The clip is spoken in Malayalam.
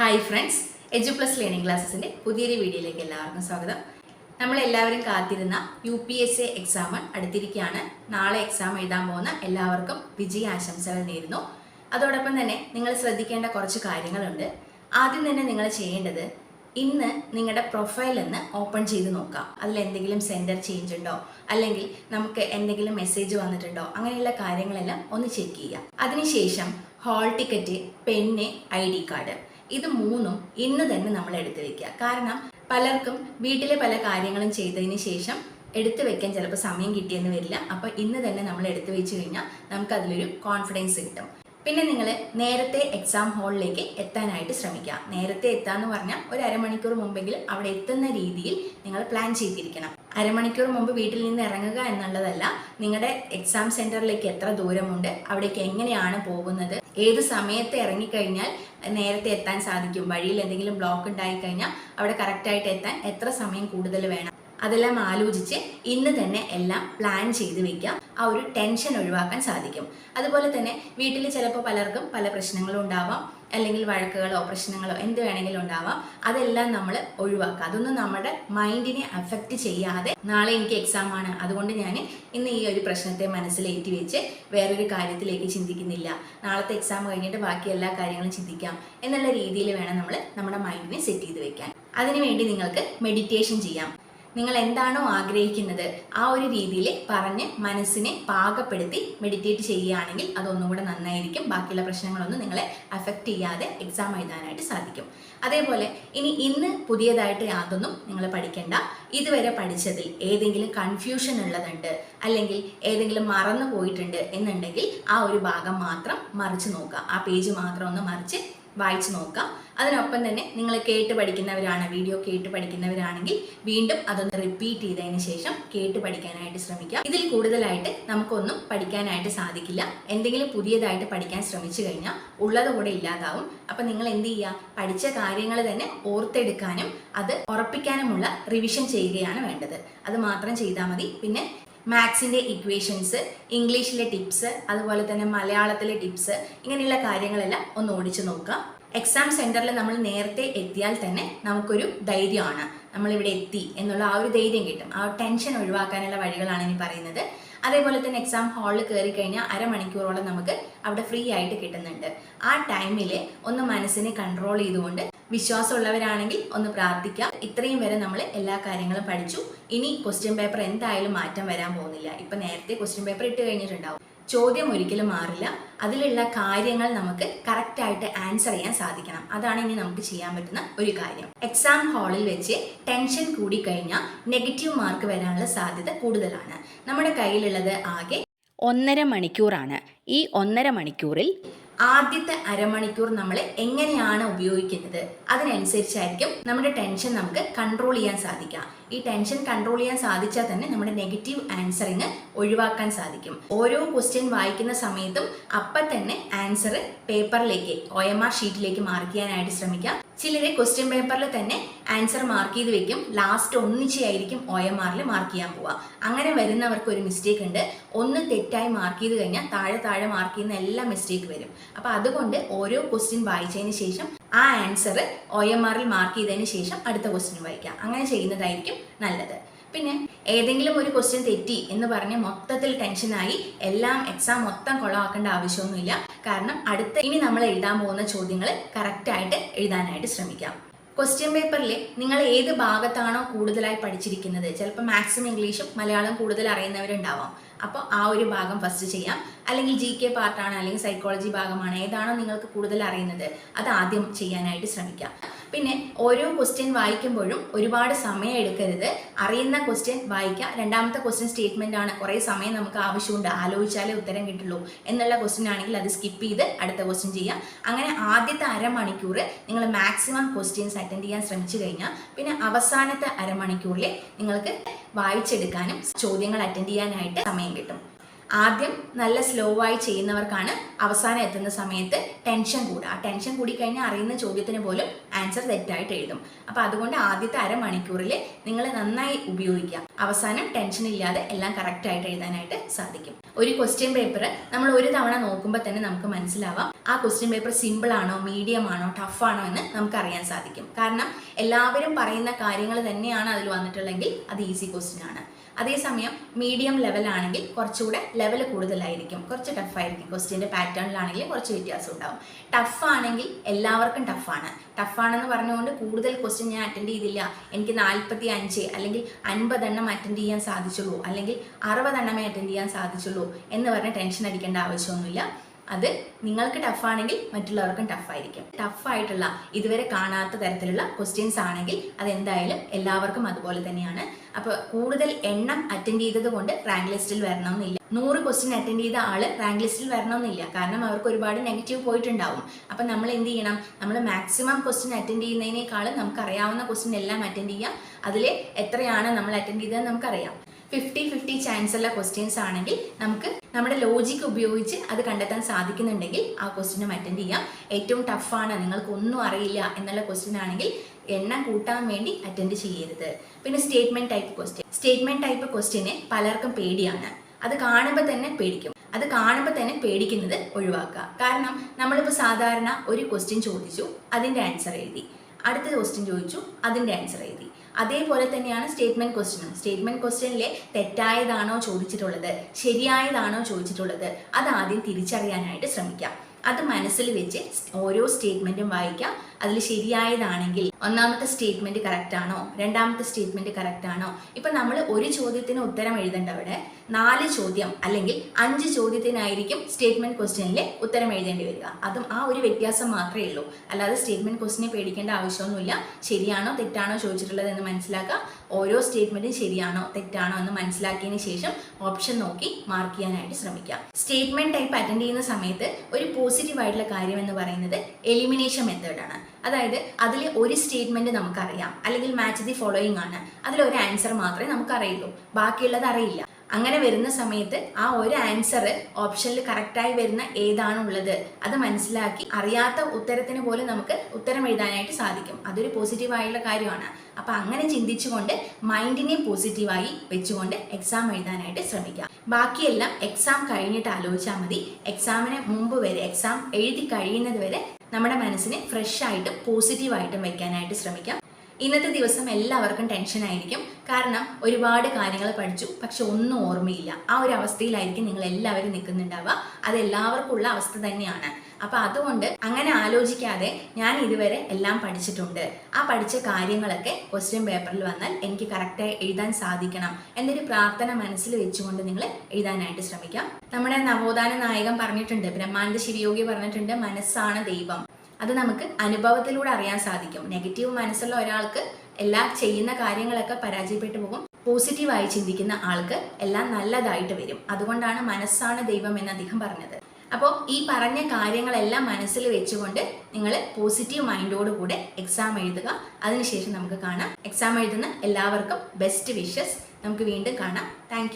Hi friends edu plus learning ക്ലാസ്സസിന്റെ പുതിയൊരു വീഡിയോയിലേക്ക് എല്ലാവർക്കും സ്വാഗതം. നമ്മളെല്ലാവരും കാത്തിരുന്ന U P S A exam അടുത്തിരിക്കുകയാണ്. നാളെ എക്സാം എഴുതാൻ പോകുന്ന എല്ലാവർക്കും വിജയ ആശംസകൾ നേരുന്നു. അതോടൊപ്പം തന്നെ നിങ്ങൾ ശ്രദ്ധിക്കേണ്ട കുറച്ച് കാര്യങ്ങളുണ്ട്. ആദ്യം തന്നെ നിങ്ങൾ ചെയ്യേണ്ടത് ഇന്ന് നിങ്ങളുടെ പ്രൊഫൈൽ ഒന്ന് ഓപ്പൺ ചെയ്ത് നോക്കാം അതിൽ എന്തെങ്കിലും സെന്റർ ചേഞ്ച് ഉണ്ടോ? അല്ലെങ്കിൽ നമുക്ക് എന്തെങ്കിലും മെസ്സേജ് വന്നിട്ടുണ്ടോ? അങ്ങനെയുള്ള കാര്യങ്ങളെല്ലാം ഒന്ന് ചെക്ക് ചെയ്യുക. അതിനുശേഷം hall ticket pen I D card ഇത് മൂന്നും ഇന്ന് തന്നെ നമ്മൾ എടുത്തു വെക്കുക. കാരണം പലർക്കും വീട്ടിലെ പല കാര്യങ്ങളും ചെയ്തതിന് ശേഷം എടുത്തു വെക്കാൻ ചിലപ്പോൾ സമയം കിട്ടിയെന്ന് വരില്ല. അപ്പോൾ ഇന്ന് തന്നെ നമ്മൾ എടുത്തു വെച്ച് കഴിഞ്ഞാൽ നമുക്ക് അതിലൊരു കോൺഫിഡൻസ് കിട്ടും. പിന്നെ നിങ്ങൾ നേരത്തെ എക്സാം ഹാളിലേക്ക് എത്താനായിട്ട് ശ്രമിക്കുക. നേരത്തെ എത്താന്ന് പറഞ്ഞാൽ ഒരു അരമണിക്കൂർ മുമ്പെങ്കിലും അവിടെ എത്തുന്ന രീതിയിൽ നിങ്ങൾ പ്ലാൻ ചെയ്തിരിക്കണം. അരമണിക്കൂർ മുമ്പ് വീട്ടിൽ നിന്ന് ഇറങ്ങുക എന്നുള്ളതല്ല നിങ്ങളുടെ എക്സാം സെന്ററിലേക്ക് എത്ര ദൂരമുണ്ട് അവിടേക്ക് എങ്ങനെയാണ് പോകുന്നത് ഏത് സമയത്ത് ഇറങ്ങിക്കഴിഞ്ഞാൽ നേരത്തെ എത്താൻ സാധിക്കും വഴിയിൽ എന്തെങ്കിലും ബ്ലോക്ക് ഉണ്ടായിക്കഴിഞ്ഞാൽ അവിടെ കറക്റ്റായിട്ട് എത്താൻ എത്ര സമയം കൂടുതൽ വേണം. അതെല്ലാം ആലോചിച്ച് ഇന്ന് തന്നെ എല്ലാം പ്ലാൻ ചെയ്ത് വെക്കാം. ആ ഒരു ടെൻഷൻ ഒഴിവാക്കാൻ സാധിക്കും. അതുപോലെ തന്നെ വീട്ടിൽ ചിലപ്പോൾ പലർക്കും പല പ്രശ്നങ്ങളും ഉണ്ടാവാം. അല്ലെങ്കിൽ വഴക്കുകളോ പ്രശ്നങ്ങളോ എന്ത് വേണമെങ്കിലും ഉണ്ടാവാം. അതെല്ലാം നമ്മൾ ഒഴിവാക്കുക. അതൊന്നും നമ്മുടെ മൈൻഡിനെ അഫക്റ്റ് ചെയ്യാതെ നാളെ എനിക്ക് എക്സാം ആണ്. അതുകൊണ്ട് ഞാൻ ഇന്ന് ഈ ഒരു പ്രശ്നത്തെ മനസ്സിലേറ്റി വെച്ച് വേറൊരു കാര്യത്തിലേക്ക് ചിന്തിക്കുന്നില്ല. നാളത്തെ എക്സാം കഴിഞ്ഞിട്ട് ബാക്കി എല്ലാ കാര്യങ്ങളും ചിന്തിക്കാം. എന്നുള്ള രീതിയിൽ വേണം നമ്മൾ നമ്മുടെ മൈൻഡിനെ സെറ്റ് ചെയ്ത് വെക്കാൻ. അതിനുവേണ്ടി നിങ്ങൾക്ക് മെഡിറ്റേഷൻ ചെയ്യാം. നിങ്ങൾ എന്താണോ ആഗ്രഹിക്കുന്നത് ആ ഒരു രീതിയിൽ പറഞ്ഞ് മനസ്സിനെ പാകപ്പെടുത്തി മെഡിറ്റേറ്റ് ചെയ്യുകയാണെങ്കിൽ അതൊന്നുകൂടെ നന്നായിരിക്കും. ബാക്കിയുള്ള പ്രശ്നങ്ങളൊന്നും നിങ്ങളെ അഫക്റ്റ് ചെയ്യാതെ എക്സാം എഴുതാനായിട്ട് സാധിക്കും. അതേപോലെ ഇനി ഇന്ന് പുതിയതായിട്ട് യാതൊന്നും നിങ്ങൾ പഠിക്കേണ്ട. ഇതുവരെ പഠിച്ചതിൽ ഏതെങ്കിലും കൺഫ്യൂഷൻ ഉള്ളതുണ്ട് അല്ലെങ്കിൽ ഏതെങ്കിലും മറന്നു പോയിട്ടുണ്ട് എന്നുണ്ടെങ്കിൽ ആ ഒരു ഭാഗം മാത്രം മറിച്ച് നോക്കുക. ആ പേജ് മാത്രം ഒന്ന് മറിച്ച് വായിച്ചു നോക്കാം അതിനൊപ്പം തന്നെ നിങ്ങൾ കേട്ട് പഠിക്കുന്നവരാണ് വീഡിയോ കേട്ട് പഠിക്കുന്നവരാണെങ്കിൽ വീണ്ടും അതൊന്ന് റിപ്പീറ്റ് ചെയ്തതിന് ശേഷം കേട്ട് പഠിക്കാനായിട്ട് ശ്രമിക്കുക. ഇതിൽ കൂടുതലായിട്ട് നമുക്കൊന്നും പഠിക്കാനായിട്ട് സാധിക്കില്ല. എന്തെങ്കിലും പുതിയതായിട്ട് പഠിക്കാൻ ശ്രമിച്ചു കഴിഞ്ഞാൽ ഉള്ളത് കൂടെ ഇല്ലാതാവും. അപ്പം നിങ്ങൾ എന്ത് ചെയ്യുക? പഠിച്ച കാര്യങ്ങൾ തന്നെ ഓർത്തെടുക്കാനും അത് ഉറപ്പിക്കാനുമുള്ള റിവിഷൻ ചെയ്യുകയാണ് വേണ്ടത്. അത് മാത്രം ചെയ്താൽ മതി. പിന്നെ മാത്സിന്റെ ഇക്വേഷൻസ് ഇംഗ്ലീഷിലെ ടിപ്സ് അതുപോലെ തന്നെ മലയാളത്തിലെ ടിപ്സ് ഇങ്ങനെയുള്ള കാര്യങ്ങളെല്ലാം ഒന്ന് ഓടിച്ചു നോക്കുക. എക്സാം സെന്ററിൽ നമ്മൾ നേരത്തെ എത്തിയാൽ തന്നെ നമുക്കൊരു ധൈര്യമാണ്. നമ്മളിവിടെ എത്തി എന്നുള്ള ആ ഒരു ധൈര്യം കിട്ടും. ആ ടെൻഷൻ ഒഴിവാക്കാനുള്ള വഴികളാണ് ഇനി പറയുന്നത്. അതേപോലെ തന്നെ എക്സാം ഹാളിൽ കയറി കഴിഞ്ഞാൽ അരമണിക്കൂറോളം നമുക്ക് അവിടെ ഫ്രീ ആയിട്ട് കിട്ടുന്നുണ്ട്. ആ ടൈമിൽ ഒന്ന് മനസ്സിനെ കൺട്രോൾ ചെയ്തുകൊണ്ട് വിശ്വാസമുള്ളവരാണെങ്കിൽ ഒന്ന് പ്രാർത്ഥിക്കാം. ഇത്രയും വരെ നമ്മൾ എല്ലാ കാര്യങ്ങളും പഠിച്ചു. ഇനി ക്വസ്റ്റ്യൻ പേപ്പർ എന്തായാലും മാറ്റം വരാൻ പോകുന്നില്ല. ഇപ്പൊ നേരത്തെ ക്വസ്റ്റ്യൻ പേപ്പർ ഇട്ട് കഴിഞ്ഞിട്ടുണ്ടാവും. ചോദ്യം ഒരിക്കലും മാറില്ല. അതിലുള്ള കാര്യങ്ങൾ നമുക്ക് കറക്റ്റായിട്ട് ആൻസർ ചെയ്യാൻ സാധിക്കണം. അതാണ് ഇനി നമുക്ക് ചെയ്യാൻ പറ്റുന്ന ഒരു കാര്യം. എക്സാം ഹാളിൽ വെച്ച് ടെൻഷൻ കൂടി കൂടിക്കഴിഞ്ഞാൽ നെഗറ്റീവ് മാർക്ക് വരാനുള്ള സാധ്യത കൂടുതലാണ്. നമ്മുടെ കയ്യിലുള്ളത് ആകെ ഒന്നര മണിക്കൂറാണ്. ഈ ഒന്നര മണിക്കൂറിൽ ആദ്യത്തെ അരമണിക്കൂർ നമ്മൾ എങ്ങനെയാണ് ഉപയോഗിക്കുന്നത്? അതിനനുസരിച്ചായിരിക്കും നമ്മുടെ ടെൻഷൻ നമുക്ക് കൺട്രോൾ ചെയ്യാൻ സാധിക്കുക. ഈ ടെൻഷൻ കൺട്രോൾ ചെയ്യാൻ സാധിച്ചാൽ തന്നെ നമ്മുടെ നെഗറ്റീവ് ആൻസറിങ് ഒഴിവാക്കാൻ സാധിക്കും. ഓരോ ക്വസ്റ്റ്യൻ വായിക്കുന്ന സമയത്തും അപ്പം തന്നെ ആൻസർ പേപ്പറിലേക്ക് ഒ എം ആർ ഷീറ്റിലേക്ക് മാർക്ക് ചെയ്യാനായിട്ട് ശ്രമിക്കാം. ചിലരെ ക്വസ്റ്റ്യൻ പേപ്പറിൽ തന്നെ ആൻസർ മാർക്ക് ചെയ്ത് വെക്കും. ലാസ്റ്റ് ഒന്നിച്ചായിരിക്കും ഒ എം ആറിൽ മാർക്ക് ചെയ്യാൻ പോവുക. അങ്ങനെ വരുന്നവർക്ക് ഒരു മിസ്റ്റേക്ക് ഉണ്ട്. ഒന്ന് തെറ്റായി മാർക്ക് ചെയ്ത് കഴിഞ്ഞാൽ താഴെ താഴെ മാർക്ക് ചെയ്യുന്ന എല്ലാ മിസ്റ്റേക്ക് വരും. അപ്പോൾ അതുകൊണ്ട് ഓരോ ക്വസ്റ്റ്യൻ വായിച്ചതിന് ശേഷം ആ ആൻസർ ഒ എം ആറിൽ മാർക്ക് ചെയ്തതിന് ശേഷം അടുത്ത ക്വസ്റ്റ്യൻ വായിക്കാം. അങ്ങനെ ചെയ്യുന്നതായിരിക്കും നല്ലത്. പിന്നെ ഏതെങ്കിലും ഒരു ക്വസ്റ്റ്യൻ തെറ്റി എന്ന് പറഞ്ഞ് മൊത്തത്തിൽ ടെൻഷനായി എല്ലാം എക്സാം മൊത്തം കുളമാക്കേണ്ട ആവശ്യമൊന്നുമില്ല. കാരണം അടുത്ത ഇനി നമ്മൾ എഴുതാൻ പോകുന്ന ചോദ്യങ്ങൾ കറക്റ്റായിട്ട് എഴുതാനായിട്ട് ശ്രമിക്കാം. ക്വസ്റ്റ്യൻ പേപ്പറിൽ നിങ്ങൾ ഏത് ഭാഗത്താണോ കൂടുതലായി പഠിച്ചിരിക്കുന്നത്? ചിലപ്പോൾ മാക്സിമം ഇംഗ്ലീഷും മലയാളം കൂടുതൽ അറിയുന്നവരുണ്ടാവാം. അപ്പോൾ ആ ഒരു ഭാഗം ഫസ്റ്റ് ചെയ്യാം. അല്ലെങ്കിൽ ജി കെ പാർട്ടാണ് അല്ലെങ്കിൽ സൈക്കോളജി ഭാഗമാണ് ഏതാണോ നിങ്ങൾക്ക് കൂടുതൽ അറിയുന്നത് അത് ആദ്യം ചെയ്യാനായിട്ട് ശ്രമിക്കാം. പിന്നെ ഓരോ ക്വസ്റ്റ്യൻ വായിക്കുമ്പോഴും ഒരുപാട് സമയം എടുക്കരുത്. അറിയുന്ന ക്വസ്റ്റ്യൻ വായിക്കുക. രണ്ടാമത്തെ ക്വസ്റ്റ്യൻ സ്റ്റേറ്റ്മെന്റ് ആണ്. കുറേ സമയം നമുക്ക് ആവശ്യമുണ്ട്. ആലോചിച്ചാലേ ഉത്തരം കിട്ടുള്ളൂ എന്നുള്ള ക്വസ്റ്റ്യൻ ആണെങ്കിൽ അത് സ്കിപ്പ് ചെയ്ത് അടുത്ത ക്വസ്റ്റ്യൻ ചെയ്യുക. അങ്ങനെ ആദ്യത്തെ അരമണിക്കൂർ നിങ്ങൾ മാക്സിമം ക്വസ്റ്റ്യൻസ് അറ്റൻഡ് ചെയ്യാൻ ശ്രമിച്ചു കഴിഞ്ഞാൽ പിന്നെ അവസാനത്തെ അരമണിക്കൂറിൽ നിങ്ങൾക്ക് വായിച്ചെടുക്കാനും ചോദ്യങ്ങൾ അറ്റൻഡ് ചെയ്യാനായിട്ട് സമയം കിട്ടും. ആദ്യം നല്ല സ്ലോ ആയി ചെയ്യുന്നവർക്കാണ് അവസാനം എത്തുന്ന സമയത്ത് ടെൻഷൻ കൂടുക. ആ ടെൻഷൻ കൂടി കഴിഞ്ഞാൽ അറിയുന്ന ചോദ്യത്തിന് പോലും ആൻസർ തെറ്റായിട്ട് എഴുതും. അപ്പോൾ അതുകൊണ്ട് ആദ്യത്തെ അരമണിക്കൂറിൽ നിങ്ങൾ നന്നായി ഉപയോഗിക്കുക. അവസാനം ടെൻഷൻ ഇല്ലാതെ എല്ലാം കറക്റ്റ് ആയിട്ട് എഴുതാനായിട്ട് സാധിക്കും. ഒരു ക്വസ്റ്റ്യൻ പേപ്പർ നമ്മൾ ഒരു തവണ നോക്കുമ്പോൾ തന്നെ നമുക്ക് മനസ്സിലാവാം. ആ ക്വസ്റ്റ്യൻ പേപ്പർ സിമ്പിൾ ആണോ മീഡിയം ആണോ ടഫ് ആണോ എന്ന് നമുക്ക് അറിയാൻ സാധിക്കും. കാരണം എല്ലാവരും പറയുന്ന കാര്യങ്ങൾ തന്നെയാണ് അതിൽ വന്നിട്ടുള്ളെങ്കിൽ അത് ഈസി ക്വസ്റ്റ്യൻ ആണ്. അതേസമയം മീഡിയം ലെവലാണെങ്കിൽ കുറച്ചുകൂടെ ലെവൽ കൂടുതലായിരിക്കും. കുറച്ച് ടഫായിരിക്കും ക്വസ്റ്റ്യന്റെ പാറ്റേണിലാണെങ്കിൽ കുറച്ച് വ്യത്യാസം ഉണ്ടാവും. ടഫാണെങ്കിൽ എല്ലാവർക്കും ടഫാണ് ടഫാണെന്ന് പറഞ്ഞുകൊണ്ട് കൂടുതൽ ക്വസ്റ്റ്യൻ ഞാൻ അറ്റൻഡ് ചെയ്തില്ല. എനിക്ക് നാൽപ്പത്തി അഞ്ച് അല്ലെങ്കിൽ അൻപതെണ്ണം അറ്റൻഡ് ചെയ്യാൻ സാധിച്ചുള്ളൂ. അല്ലെങ്കിൽ അറുപതെണ്ണമേ അറ്റൻഡ് ചെയ്യാൻ സാധിച്ചുള്ളൂ എന്ന് പറഞ്ഞ് ടെൻഷൻ അടിക്കേണ്ട ആവശ്യമൊന്നുമില്ല. അത് നിങ്ങൾക്ക് ടഫാണെങ്കിൽ മറ്റുള്ളവർക്കും ടഫായിരിക്കും ടഫായിട്ടുള്ള ഇതുവരെ കാണാത്ത തരത്തിലുള്ള ക്വസ്റ്റ്യൻസ് ആണെങ്കിൽ അതെന്തായാലും എല്ലാവർക്കും അതുപോലെ തന്നെയാണ്. അപ്പോൾ കൂടുതൽ എണ്ണം അറ്റൻഡ് ചെയ്തത് കൊണ്ട് റാങ്ക് ലിസ്റ്റിൽ വരണമെന്നില്ല. നൂറ് ക്വസ്റ്റ്യൻ അറ്റൻഡ് ചെയ്ത ആൾ റാങ്ക് ലിസ്റ്റിൽ വരണമെന്നില്ല. കാരണം അവർക്ക് ഒരുപാട് നെഗറ്റീവ് പോയിട്ടുണ്ടാവും. അപ്പം നമ്മൾ എന്ത് ചെയ്യണം? നമ്മൾ മാക്സിമം ക്വസ്റ്റ്യൻ അറ്റൻഡ് ചെയ്യുന്നതിനേക്കാളും നമുക്ക് അറിയാവുന്ന ക്വസ്റ്റ്യൻ എല്ലാം അറ്റൻഡ് ചെയ്യാം. അതിൽ എത്രയാണ് നമ്മൾ അറ്റൻഡ് ചെയ്തതെന്ന് നമുക്കറിയാം. ഫിഫ്റ്റി ഫിഫ്റ്റി ചാൻസ് ഉള്ള ക്വസ്റ്റ്യൻസ് ആണെങ്കിൽ നമുക്ക് നമ്മുടെ ലോജിക്ക് ഉപയോഗിച്ച് അത് കണ്ടെത്താൻ സാധിക്കുന്നുണ്ടെങ്കിൽ ആ ക്വസ്റ്റ്യനും അറ്റൻഡ് ചെയ്യാം. ഏറ്റവും ടഫാണ് നിങ്ങൾക്ക് ഒന്നും അറിയില്ല എന്നുള്ള ക്വസ്റ്റ്യൻ ആണെങ്കിൽ എണ്ണം കൂട്ടാൻ വേണ്ടി അറ്റൻഡ് ചെയ്യരുത്. പിന്നെ statement type question statement type question പലർക്കും പേടിയാണ്. അത് കാണുമ്പോൾ തന്നെ പേടിക്കും. അത് കാണുമ്പോൾ തന്നെ പേടിക്കുന്നത് ഒഴിവാക്കുക. കാരണം നമ്മളിപ്പോൾ സാധാരണ ഒരു ക്വസ്റ്റ്യൻ ചോദിച്ചു അതിന്റെ ആൻസർ എഴുതി. അടുത്ത ക്വസ്റ്റ്യൻ ചോദിച്ചു. അതിന്റെ ആൻസർ എഴുതി. അതേപോലെ തന്നെയാണ് സ്റ്റേറ്റ്മെന്റ് ക്വസ്റ്റ്യനും സ്റ്റേറ്റ്മെന്റ് ക്വസ്റ്റ്യനിലെ തെറ്റായതാണോ ചോദിച്ചിട്ടുള്ളത്? ശരിയായതാണോ ചോദിച്ചിട്ടുള്ളത്? അത് ആദ്യം തിരിച്ചറിയാനായിട്ട് ശ്രമിക്കാം. അത് മനസ്സിൽ വെച്ച് ഓരോ സ്റ്റേറ്റ്മെന്റും വായിക്കാം. അതിൽ ശരിയായതാണെങ്കിൽ ഒന്നാമത്തെ സ്റ്റേറ്റ്മെന്റ് കറക്റ്റ് ആണോ? രണ്ടാമത്തെ സ്റ്റേറ്റ്മെന്റ് കറക്റ്റ് ആണോ? ഇപ്പൊ നമ്മൾ ഒരു ചോദ്യത്തിന് ഉത്തരം എഴുതേണ്ട അവിടെ നാല് ചോദ്യം അല്ലെങ്കിൽ അഞ്ച് ചോദ്യത്തിനായിരിക്കും സ്റ്റേറ്റ്മെന്റ് ക്വസ്റ്റ്യനിൽ ഉത്തരം എഴുതേണ്ടി വരിക. അതും ആ ഒരു വ്യത്യാസം മാത്രമേ ഉള്ളൂ. അല്ലാതെ സ്റ്റേറ്റ്മെന്റ് ക്വസ്റ്റിനെ പേടിക്കേണ്ട ആവശ്യമൊന്നുമില്ല. ശരിയാണോ തെറ്റാണോ ചോദിച്ചിട്ടുള്ളത് എന്ന് മനസ്സിലാക്കുക. ഓരോ സ്റ്റേറ്റ്മെന്റും ശരിയാണോ തെറ്റാണോ എന്ന് മനസ്സിലാക്കിയതിന് ശേഷം ഓപ്ഷൻ നോക്കി മാർക്ക് ചെയ്യാനായിട്ട് ശ്രമിക്കുക. സ്റ്റേറ്റ്മെന്റ് ടൈപ്പ് അറ്റൻഡ് ചെയ്യുന്ന സമയത്ത് ഒരു പോസിറ്റീവ് ആയിട്ടുള്ള കാര്യം എന്ന് പറയുന്നത് എലിമിനേഷൻ മെത്തേഡാണ് അതായത് അതിൽ ഒരു സ്റ്റേറ്റ്മെന്റ് നമുക്കറിയാം. അല്ലെങ്കിൽ മാച്ച് ദി ഫോളോയിങ് ആണ്. അതിലൊരു ആൻസർ മാത്രമേ നമുക്കറിയുള്ളൂ. ബാക്കിയുള്ളത് അറിയില്ല. അങ്ങനെ വരുന്ന സമയത്ത് ആ ഒരു ആൻസർ ഓപ്ഷനിൽ കറക്റ്റായി വരുന്ന ഏതാണുള്ളത്? അത് മനസ്സിലാക്കി അറിയാത്ത ഉത്തരത്തിന് പോലും നമുക്ക് ഉത്തരം എഴുതാനായിട്ട് സാധിക്കും. അതൊരു പോസിറ്റീവായുള്ള കാര്യമാണ്. അപ്പം അങ്ങനെ ചിന്തിച്ചുകൊണ്ട് മൈൻഡിനെ പോസിറ്റീവായി വെച്ചുകൊണ്ട് എക്സാം എഴുതാനായിട്ട് ശ്രമിക്കാം. ബാക്കിയെല്ലാം എക്സാം കഴിഞ്ഞിട്ട് ആലോചിച്ചാൽ മതി. എക്സാമിന് മുമ്പ് വരെ എക്സാം എഴുതി കഴിയുന്നത് വരെ നമ്മുടെ മനസ്സിനെ ഫ്രഷ് ആയിട്ട് പോസിറ്റീവായിട്ടും വയ്ക്കാനായിട്ട് ശ്രമിക്കാം. ഇന്നത്തെ ദിവസം എല്ലാവർക്കും ടെൻഷൻ ആയിരിക്കും. കാരണം ഒരുപാട് കാര്യങ്ങൾ പഠിച്ചു. പക്ഷെ ഒന്നും ഓർമ്മയില്ല. ആ ഒരു അവസ്ഥയിലായിരിക്കും നിങ്ങൾ എല്ലാവരും നിൽക്കുന്നുണ്ടാവുക. അത് എല്ലാവർക്കും ഉള്ള അവസ്ഥ തന്നെയാണ്. അപ്പൊ അതുകൊണ്ട് അങ്ങനെ ആലോചിക്കാതെ ഞാൻ ഇതുവരെ എല്ലാം പഠിച്ചിട്ടുണ്ട്. ആ പഠിച്ച കാര്യങ്ങളൊക്കെ ക്വസ്റ്റ്യൻ പേപ്പറിൽ വന്നാൽ എനിക്ക് കറക്റ്റായി എഴുതാൻ സാധിക്കണം എന്നൊരു പ്രാർത്ഥന മനസ്സിൽ വെച്ചുകൊണ്ട് നിങ്ങൾ എഴുതാനായിട്ട് ശ്രമിക്കാം. നമ്മുടെ നവോത്ഥാന നായകൻ പറഞ്ഞിട്ടുണ്ട് ബ്രഹ്മാനന്ദ ശിവയോഗി പറഞ്ഞിട്ടുണ്ട് മനസ്സാണ് ദൈവം. അത് നമുക്ക് അനുഭവത്തിലൂടെ അറിയാൻ സാധിക്കും. നെഗറ്റീവ് മനസ്സുള്ള ഒരാൾക്ക് എല്ലാം ചെയ്യുന്ന കാര്യങ്ങളൊക്കെ പരാജയപ്പെട്ടു പോകും. പോസിറ്റീവായി ചിന്തിക്കുന്ന ആൾക്ക് എല്ലാം നല്ലതായിട്ട് വരും. അതുകൊണ്ടാണ് മനസ്സാണ് ദൈവം എന്ന് അദ്ദേഹം പറഞ്ഞത്. അപ്പോൾ ഈ പറഞ്ഞ കാര്യങ്ങളെല്ലാം മനസ്സിൽ വെച്ചുകൊണ്ട് നിങ്ങൾ പോസിറ്റീവ് മൈൻഡോട് കൂടെ എക്സാം എഴുതുക. അതിനുശേഷം നമുക്ക് കാണാം. എക്സാം എഴുതുന്ന എല്ലാവർക്കും ബെസ്റ്റ് വിഷസ് നമുക്ക് വീണ്ടും കാണാം. താങ്ക്